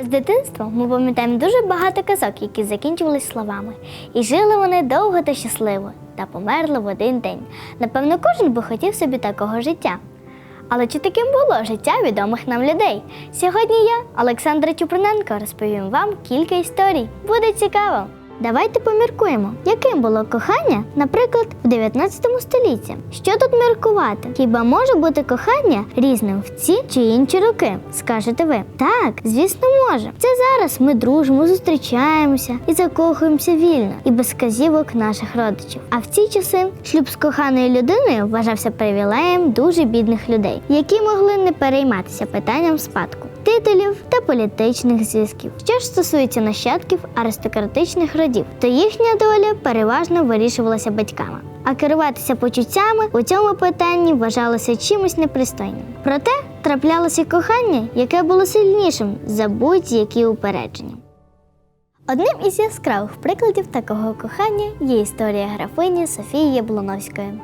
З дитинства ми пам'ятаємо дуже багато казок, які закінчувались словами. І жили вони довго та щасливо, та померли в один день. Напевно, кожен би хотів собі такого життя. Але чи таким було життя відомих нам людей? Сьогодні я, Олександра Чуприненко, розповім вам кілька історій. Буде цікаво. Давайте поміркуємо, яким було кохання, наприклад, в 19 столітті. Що тут міркувати? Хіба може бути кохання різним в ці чи інші роки? Скажете ви? Так, звісно, може. Це зараз ми дружимо, зустрічаємося і закохуємося вільно і без казівок наших родичів. А в ці часи шлюб з коханою людиною вважався привілеєм дуже бідних людей, які могли не перейматися питанням спадку, титулів та політичних зв'язків. Що ж стосується нащадків аристократичних родів, то їхня доля переважно вирішувалася батьками. А керуватися почуттями у цьому питанні вважалося чимось непристойним. Проте траплялося кохання, яке було сильнішим за будь-які упередження. Одним із яскравих прикладів такого кохання є історія графині Софії Яблоновської.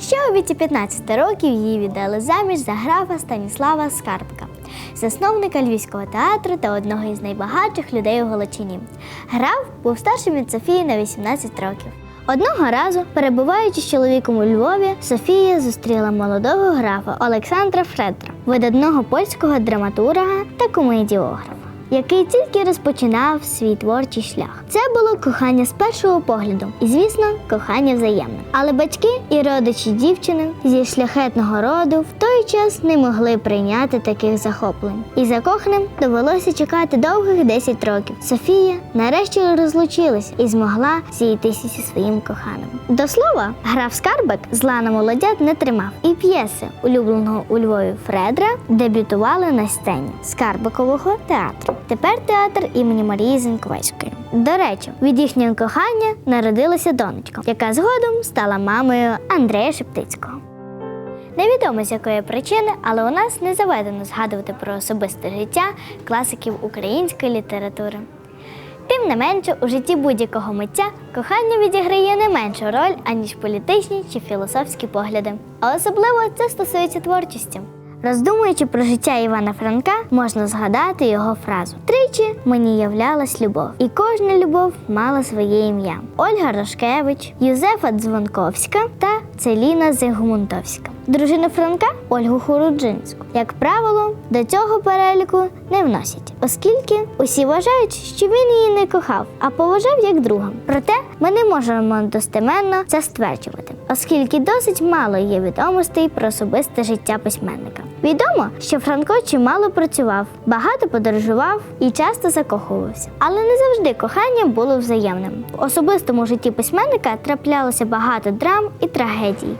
Ще у віці 15 років її віддали заміж за графа Станіслава Скарбка, засновника Львівського театру та одного із найбагатших людей у Галичині. Граф був старшим від Софії на 18 років. Одного разу, перебуваючи з чоловіком у Львові, Софія зустріла молодого графа Олександра Фредра, видатного польського драматурга та комедіографа який тільки розпочинав свій творчий шлях. Це було кохання з першого погляду, і, звісно, кохання взаємне. Але батьки і родичі дівчини зі шляхетного роду в той час не могли прийняти таких захоплень. І закоханим довелося чекати довгих 10 років. Софія нарешті розлучилась і змогла зійтися зі своїм коханим. До слова, граф Скарбек зла на молодят не тримав, і п'єси улюбленого у Львові Фредра дебютували на сцені Скарбекового театру. Тепер театр імені Марії Зенковецької. До речі, від їхнього кохання народилася донечка, яка згодом стала мамою Андрея Шептицького. Невідомо з якої причини, але у нас не заведено згадувати про особисте життя класиків української літератури. Тим не менше, у житті будь-якого митця кохання відіграє не меншу роль, аніж політичні чи філософські погляди. А особливо це стосується творчості. Роздумуючи про життя Івана Франка, можна згадати його фразу: Тричі мені являлась любов, і кожна любов мала своє ім'я: Ольга Рошкевич, Юзефа Дзвонковська та Целіна Зигмунтовська. Дружину Франка Ольгу Хуруджинську. Як правило, до цього переліку не вносять, оскільки усі вважають, що він її не кохав, а поважав як друга. Проте ми не можемо достеменно це стверджувати, оскільки досить мало є відомостей про особисте життя письменника. Відомо, що Франко чимало працював, багато подорожував і часто закохувався. Але не завжди кохання було взаємним. В особистому житті письменника траплялося багато драм і трагедій.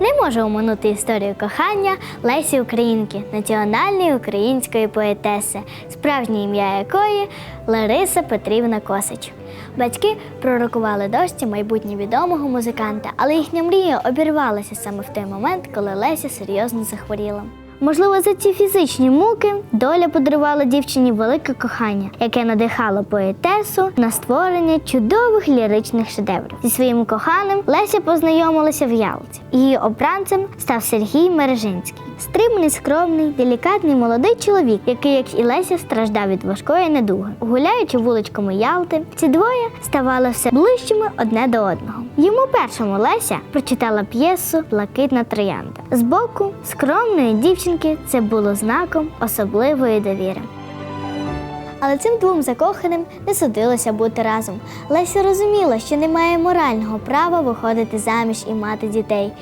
Не можу оминути історію кохання Лесі Українки, національної української поетеси, справжнє ім'я якої Лариса Петрівна Косич. Батьки пророкували дочці майбутнє відомого музиканта, але їхня мрія обірвалася саме в той момент, коли Леся серйозно захворіла. Можливо, за ці фізичні муки доля подарувала дівчині велике кохання, яке надихало поетесу на створення чудових ліричних шедеврів. Зі своїм коханим Леся познайомилася в Ялті. Її обранцем став Сергій Мережинський. Стриманий, скромний, делікатний молодий чоловік, який, як і Леся, страждав від важкої недуги. Гуляючи вуличками Ялти, ці двоє ставали все ближчими одне до одного. Йому першому Леся прочитала п'єсу Блакитна троянда. Збоку скромної дівчинки це було знаком особливої довіри. Але цим двом закоханим не судилося бути разом. Леся розуміла, що не має морального права виходити заміж і мати дітей.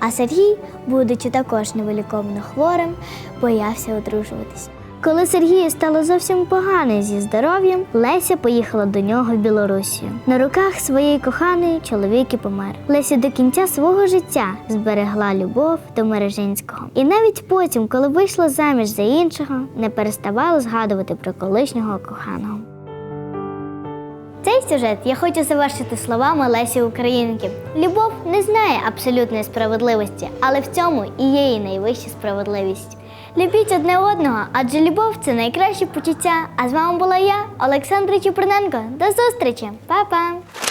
А Сергій, будучи також невиліковано хворим, боявся одружуватись. Коли Сергію стало зовсім погано зі здоров'ям, Леся поїхала до нього в Білорусію. На руках своєї коханої чоловік і помер. Леся до кінця свого життя зберегла любов до Мережинського. І навіть потім, коли вийшла заміж за іншого, не переставала згадувати про колишнього коханого. Цей сюжет я хочу завершити словами Лесі Українки. Любов не знає абсолютної справедливості, але в цьому і є її найвища справедливість. Любіть одне одного, адже любов це найкраще почуття. А з вами була я, Олександра Чуприненко. До зустрічі, Па-па!